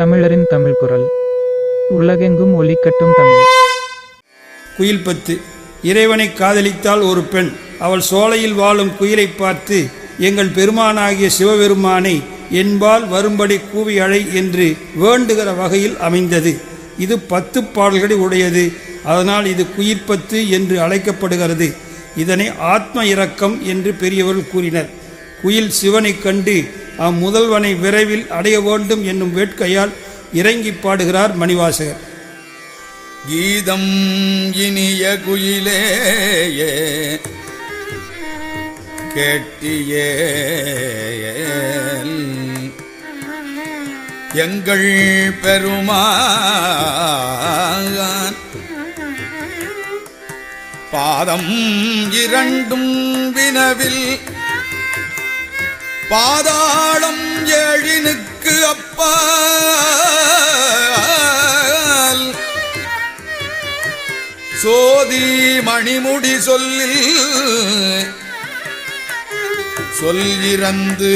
தமிழரின் தமிழ் குரல். உலகெங்கும் ஒலிக்கட்டும் தமிழ். குயில் பத்து. இறைவனை காதலித்தால் ஒரு பெண். அவள் சோலையில் வாழும் குயிலை பார்த்து எங்கள் பெருமானாகிய சிவபெருமானை என்பால் வரும்படி கூவி அழை என்று வேண்டுகிற வகையில் அமைந்தது. இது பத்து பாடல்களை உடையது. அதனால் இது குயிர்பத்து என்று அழைக்கப்படுகிறது. இதனை ஆத்ம இரக்கம் என்று பெரியவர்கள் கூறினர். குயில் சிவனைக் கண்டு அம்முதல்வனை விரைவில் அடைய வேண்டும் என்னும் வேட்கையால் இறங்கி பாடுகிறார் மணிவாசகர். கீதம் இனிய குயிலேயே கேட்டியே எங்கள் பெருமான் பாதம் இரண்டும் வினவில் பாதாளம் ஏழினுக்கு அப்பால். சோதி மணிமுடி சொல்லில் சொல்லிறந்து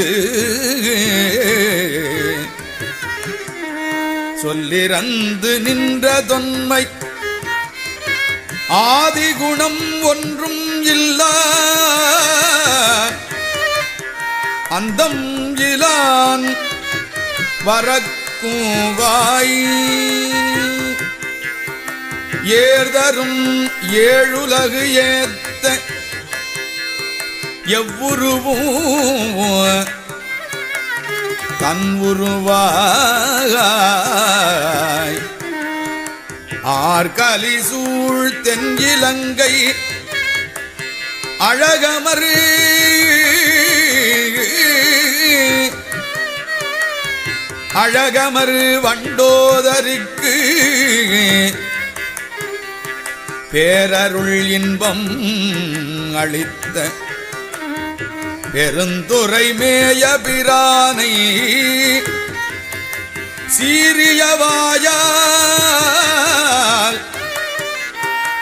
சொல்லிறந்து நின்ற தொன்மை. ஆதிகுணம் ஒன்றும் இல்லா. அந்தம் இலான் வரக்கூவாய் ஏர்தரும் ஏழுலகு ஏத்த எவ்வுருவும் தன் உருவாய் ஆர்கலி சூழ் தென்கிலங்கை அழகமரு அழகமரு வண்டோதருக்கு பேரருள் இன்பம் அளித்த பெருந்துரை மேய பிரானை சீரியவாயால்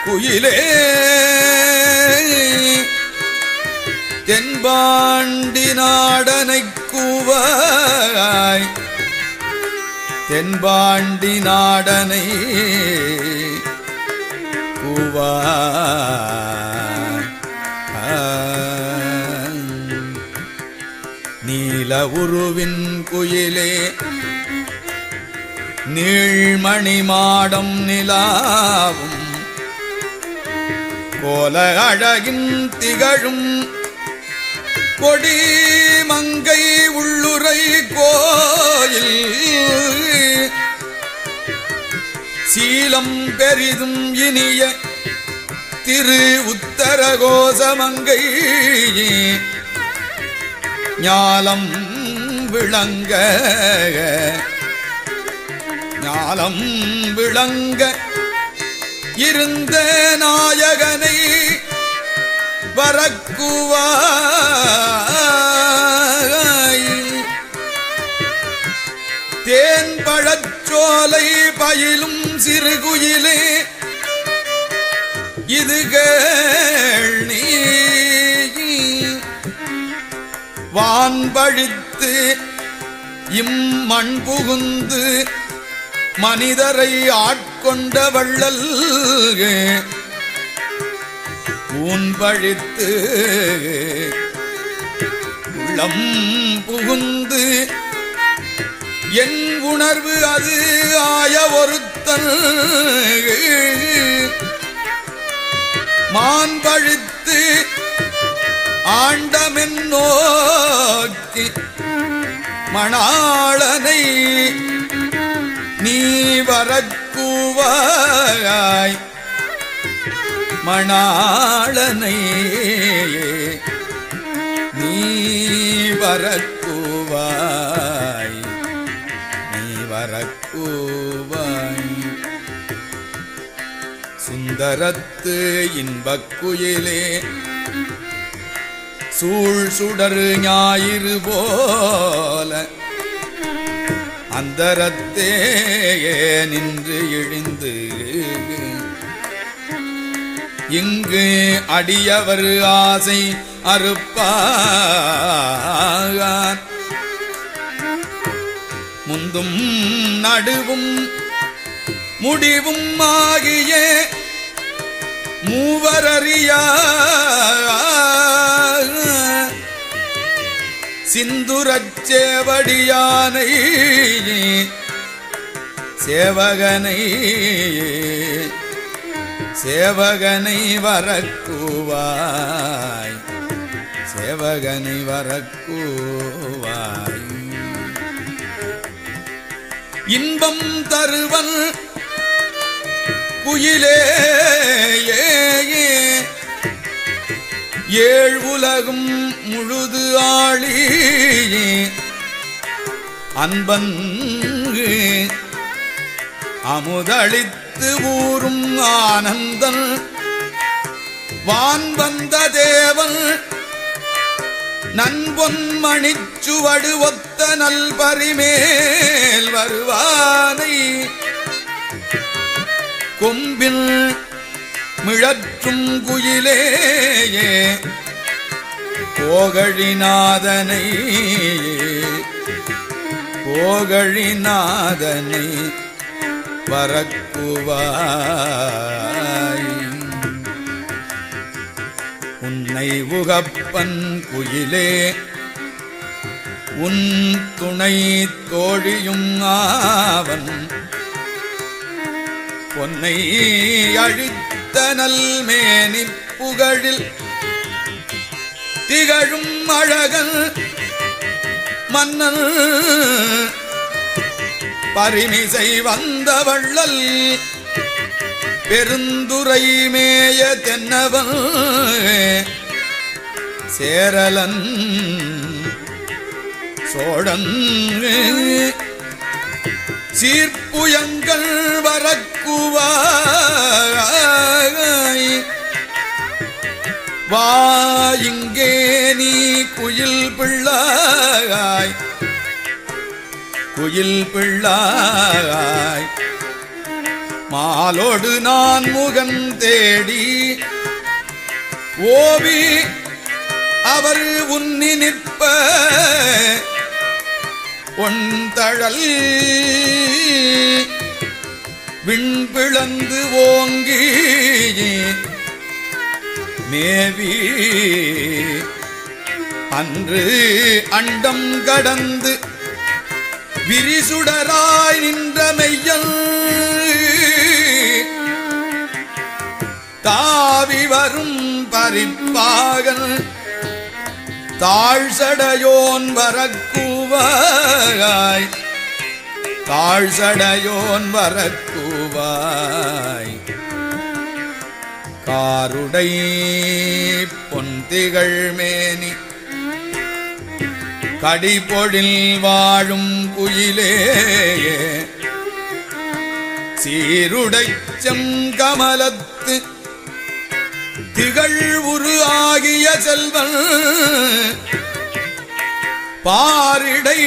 குயிலே தென்பாண்டி நாடனை கூவாய் தென்பாண்டி நாடனை கூவா நீல உருவின் குயிலே நீழ்மணி மாடம் நிலாவும். கோல அழகின் திகழும் கொடி மங்கை உள்ளுரை கோயில் சீலம் பெரிதும் இனிய திரு உத்தரகோசமங்கை. ஞாலம் விளங்க ஞாலம் விளங்க இருந்த நாயகனை வரக்குவாய். தேன் பழச்சோலை பயிலும் சிறுகுயிலே இது கேள் நீ. வான்பழித்து இம்மண் புகுந்து மனிதரை ஆட்கொண்ட வள்ளல் ஊன்பழித்து உள்ளம் புகுந்து என் உணர்வு அது ஆய ஒருத்தன். மாண்பழித்து ஆண்டமென் நோக்கி மணாளனை நீ வரக்கூவாய். மணாளனை நீ வரக்கூவாய். சுந்தரத்து இன்பக்குயிலே. சூழ் சுடரு ஞாயிறு போல அந்தரத்தே நின்று இழிந்து இங்கு அடியவர் ஆசை அறுப்பார். முந்தும் நடுவும் முடிவும் ஆகிய மூவரறியா சிந்துரச்சேவடியானை சேவகனை சேவகனை வரக்குவாய். சேவகனை வரக்குவாய். இன்பம் தருவன் குயிலே ஏழ் உலகம் முழுது ஆளி அன்பங்கு அமுதளித்து ஊறும் ஆனந்தன். வான் வந்த தேவன் நண்பொன்மணிச்சுவடு ஒத்த நல்பரிமேல் வருவானை. கொம்பில் மிழற்றும் குயிலேயே கோகழிநாதனை கோகழிநாதனை பறக்குவாய் உன்னை உகப்பன் குயிலே உன் துணை தோழியும் ஆவன் பொன்னை அழித்த நல்மேனி புகழில் திகழும் அழகன் மன்னன். பரிமிசை வந்த வள்ளல் பெருந்துரை மேய தென்னவன். சேரலன் சோழன். சீர்ப்புயங்க வா இங்கே நீ குயில் பிள்ளாய் குயில் பிள்ளாய் மாலோடு நான் முகம் தேடி ஓவி அவர் உன்னி நிற்ப. ஒன்தழல் விண்பிளந்து ஓங்கி மேவி. அன்று அண்டம் கடந்து விரிசுடராய் நின்ற மெய்யல் தாவி வரும் பரிப்பாகன். தாழ்சடையோன் வரக்குவாய். தாழ்சடையோன் வரக்குவாய். காருடை பொந்திகள் மேனி. கடிபொழில் வாழும் குயிலே சீருடை செங்கமலத்து திகழ் உரு ஆகிய செல்வன். பாரிடை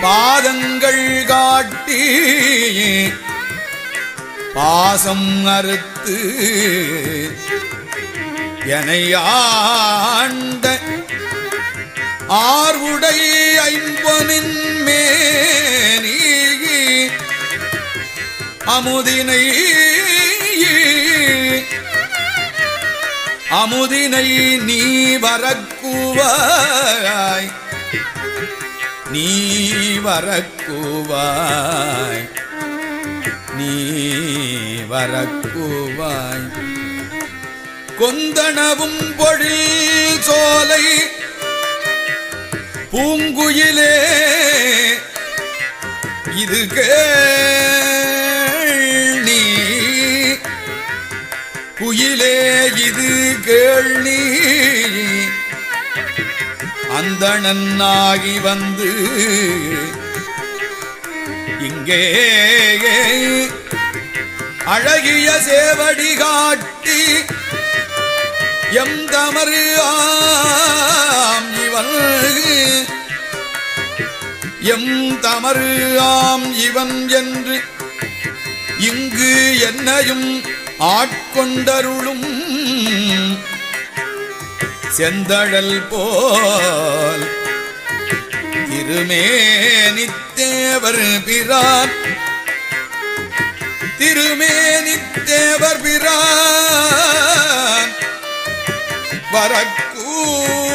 பாதங்கள் காட்டி பாசம் அறுத்து எனையாண்ட ஆர்வுடை ஐம்பனின் மேனி அமுதினை அமுதினை நீ வரக்குவாய். நீ வரக்குவாய். நீ வரக்குவாய் கொந்தனவும் பொழில் சோலை பூங்குயிலே இது கேள்வி குயிலே இது கேள்வி நீ. அந்தணனாகி வந்து இங்கே அழகிய சேவடி காட்டி எம் தமறு ஆம் இவன். எம் தமறு ஆம் இவன் என்று இங்கு என்னையும் ஆட்கொண்டருளும். செந்தழல் போல் திருமேனித்தேவர் பிரான். திருமே பிரான் வரக்கூவ